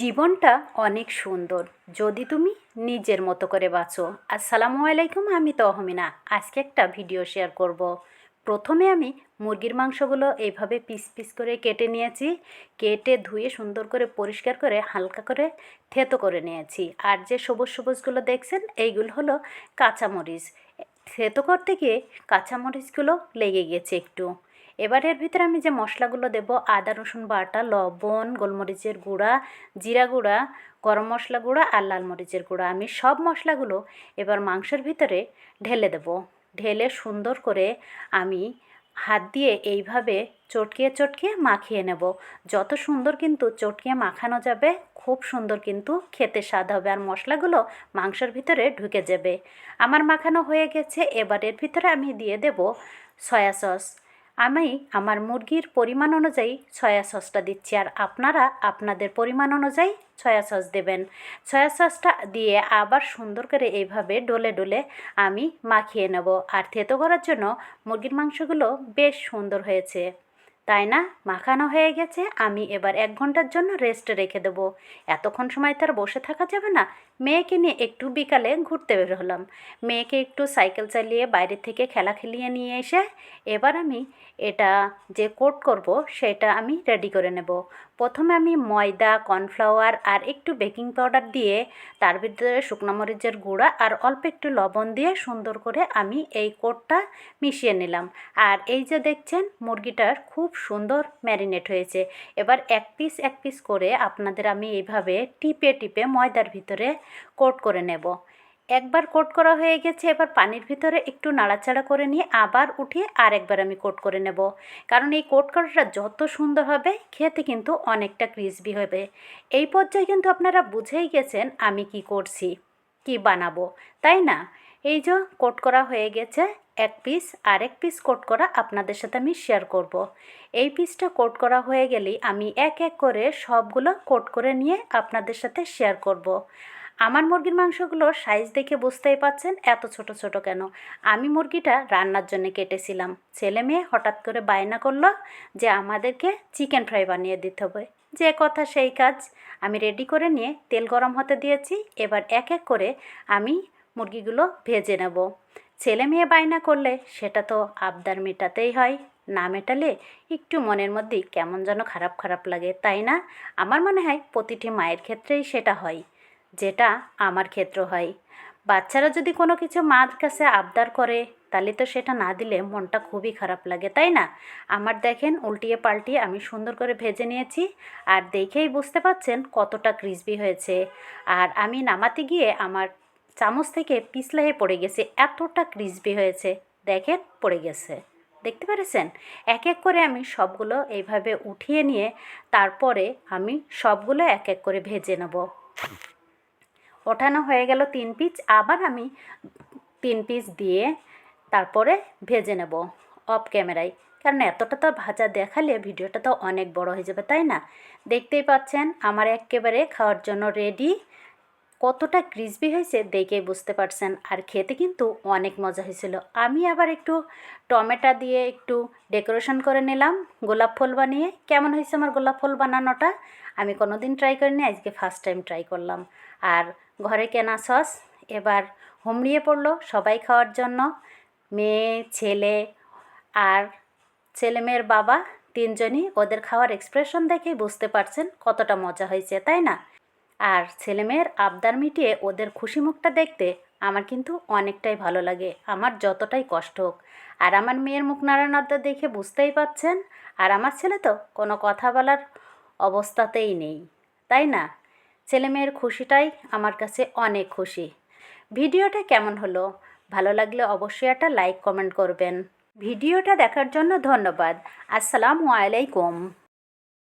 জীবনটা অনেক সুন্দর। যদি তুমি নিজের মতো করে বাঁচো। আসসালামু আলাইকুম, আমি তহমিনা। আজকে একটা ভিডিও শেয়ার করব। প্রথমে আমি মুরগির মাংসগুলো এইভাবে পিস পিস করে কেটে নিয়েছি। কেটে ধুয়ে সুন্দর করে পরিষ্কার করে হালকা করে থেতো করে নিয়েছি। আর যে সবুজ সবুজগুলো দেখছেন, এইগুলো হলো কাঁচামরিচ। থেতো করতে গিয়ে কাঁচামরিচগুলো লেগে গেছে একটু। এবার এর ভিতরে আমি যে মশলাগুলো দেব, আদা, রসুন বাটা, লবণ, গোলমরিচের গুঁড়া, জিরা গুঁড়া, গরম মশলা গুঁড়া আর লাল মরিচের গুঁড়া। আমি সব মশলাগুলো এবার মাংসের ভিতরে ঢেলে দেব। ঢেলে সুন্দর করে আমি হাত দিয়ে এইভাবে চটকিয়ে চটকিয়ে মাখিয়ে নেব। যত সুন্দর কিন্তু চটকিয়ে মাখানো যাবে, খুব সুন্দর কিন্তু খেতে স্বাদ হবে আর মশলাগুলো মাংসের ভিতরে ঢুকে যাবে। আমার মাখানো হয়ে গেছে, এবার এর ভিতরে আমি দিয়ে দেব সয়া সস। আমি আমার মুরগির পরিমাণ অনুযায়ী সয়া সসটা দিচ্ছি আর আপনারা আপনাদের পরিমাণ অনুযায়ী সয়া সস দেবেন। সয়া সসটা দিয়ে আবার সুন্দর করে এইভাবে ডলে ডলে আমি মাখিয়ে নেব। আর থেতো করার জন্য মুরগির মাংসগুলো বেশ সুন্দর হয়েছে। তাই না? মাখানো হয়ে গেছে, আমি এবার এক ঘণ্টার জন্য রেস্ট রেখে দেবো। এতক্ষণ সময় তার বসে থাকা যাবে না। মেয়েকে নিয়ে একটু বিকালে ঘুরতে বের হলাম। মেয়েকে একটু সাইকেল চালিয়ে বাইরে থেকে খেলা খেলিয়ে নিয়ে এসে এবার আমি এটা যে কোট করব, সেটা আমি রেডি করে নেব। প্রথমে আমি ময়দা, কর্নফ্লাওয়ার আর একটু বেকিং পাউডার দিয়ে তার ভিতরে শুকনো মরিচের গুঁড়া আর অল্প একটু লবণ দিয়ে সুন্দর করে আমি এই কোটটা মিশিয়ে নিলাম। আর এই যে দেখছেন, মুরগিটার খুব সুন্দর ম্যারিনেট হয়েছে। এবার এক পিস এক পিস করে আপনাদের আমি এইভাবে টিপে টিপে ময়দার ভিতরে কোট করে নেব। একবার কোট করা হয়ে গেছে, এবার পানির ভিতরে একটু নাড়াচাড়া করে নিয়ে আবার উঠিয়ে আর একবার আমি কোট করে নেব কারণ এই কোট করাটা যত সুন্দর হবে, খেতে কিন্তু অনেকটা ক্রিসপি হবে এই পর্যায়ে কিন্তু আপনারা বুঝেই গেছেন আমি কি করছি, কি বানাবো, তাই না এই যে কোট করা হয়ে গেছে, এক পিস আরেক পিস কোট করা আপনাদের সাথে আমি শেয়ার করব। এই পিসটা কোট করা হয়ে গেলেই আমি এক এক করে সবগুলো কোট করে নিয়ে আপনাদের সাথে শেয়ার করব। আমার মুরগির মাংসগুলোর সাইজ দেখে বুঝতেই পাচ্ছেন এত ছোট ছোট কেন? আমি মুরগিটা রান্নার জন্য কেটেছিলাম। ছেলে মেয়ে হঠাৎ করে বায়না করল যে আমাদেরকে চিকেন ফ্রাই বানিয়ে দিতে হবে। যে কথা সেই কাজ। আমি রেডি করে নিয়ে তেল গরম হতে দিয়েছি। এবার এক এক করে আমি মুরগিগুলো ভেজে নেব। ছেলে মেয়ে বায়না করলে সেটা তো আবদার মেটাতেই হয়। না মেটালে একটু মনের মধ্যেই কেমন যেন খারাপ খারাপ লাগে, তাই না? আমার মনে হয় প্রতিটি মায়ের ক্ষেত্রেই সেটা হয়। যেটা আমার ক্ষেত্র হয়। বাচ্চারা যদি কোনো কিছু মার কাছে আবদার করে, তাহলে তো সেটা না দিলে মনটা খুবই খারাপ লাগে, তাই না? আমার দেখেন উল্টিয়ে পাল্টিয়ে আমি সুন্দর করে ভেজে নিয়েছি, আর দেখেই বুঝতে পাচ্ছেন কতটা ক্রিসপি হয়েছে। আর আমি নামাতে গিয়ে আমার চামচ থেকে পিছলাহে পড়ে গেছে, এতটা ক্রিসপি হয়েছে। দেখেন পড়ে গেছে। দেখতে পেরেছেন? এক এক করে আমি সবগুলো এইভাবে উঠিয়ে নিয়ে, তারপরে আমি সবগুলো এক এক করে ভেজে নেব। ওঠানো হয়ে গেল তিন পিস আবার আমি তিন পিস দিয়ে তারপরে ভেজে নেব অফ ক্যামেরায় কারণ এতটা তো ভাজা দেখালে ভিডিওটা তো অনেক বড় হয়ে যাবে, তাই না? দেখতেই পাচ্ছেন, আমার একেবারে খাওয়ার জন্য রেডি কতটা ক্রিসপি হয়েছে দেখেই বুঝতে পারছেন। আর খেতে কিন্তু অনেক মজা হয়েছিল। আমি আবার একটু টমেটো দিয়ে একটু ডেকোরেশন করে নিলাম, গোলাপ ফুল বানিয়ে। কেমন হয়েছে আমার গোলাপ ফুল বানানোটা? আমি কোনো দিন ট্রাই করিনি, আজকে ফার্স্ট টাইম ট্রাই করলাম। আর ঘরে কেনা সস এবার হুমড়িয়ে পড়ল সবাই খাওয়ার জন্য। মেয়ে, ছেলে আর ছেলে মেয়ের বাবা তিনজনই ওদের খাওয়ার এক্সপ্রেশন দেখে বুঝতে পারছেন কতটা মজা হয়েছে, তাই না? আর ছেলেমেয়ের আবদার মিটিয়ে ওদের খুশি মুখটা দেখতে আমার কিন্তু অনেকটাই ভালো লাগে। আমার যতটাই কষ্ট হোক। আর আমার মেয়ের মুখ নাড়ানোটা দেখে বুঝতেই পাচ্ছেন, আর আমার ছেলে তো কোনো কথা বলার অবস্থাতেই নেই। তাই না? ছেলে মেয়ের খুশিটাই আমার কাছে অনেক খুশি। ভিডিওটা কেমন হলো? ভালো লাগলে অবশ্যই একটা লাইক কমেন্ট করবেন। ভিডিওটা দেখার জন্য ধন্যবাদ। আসসালামু আলাইকুম।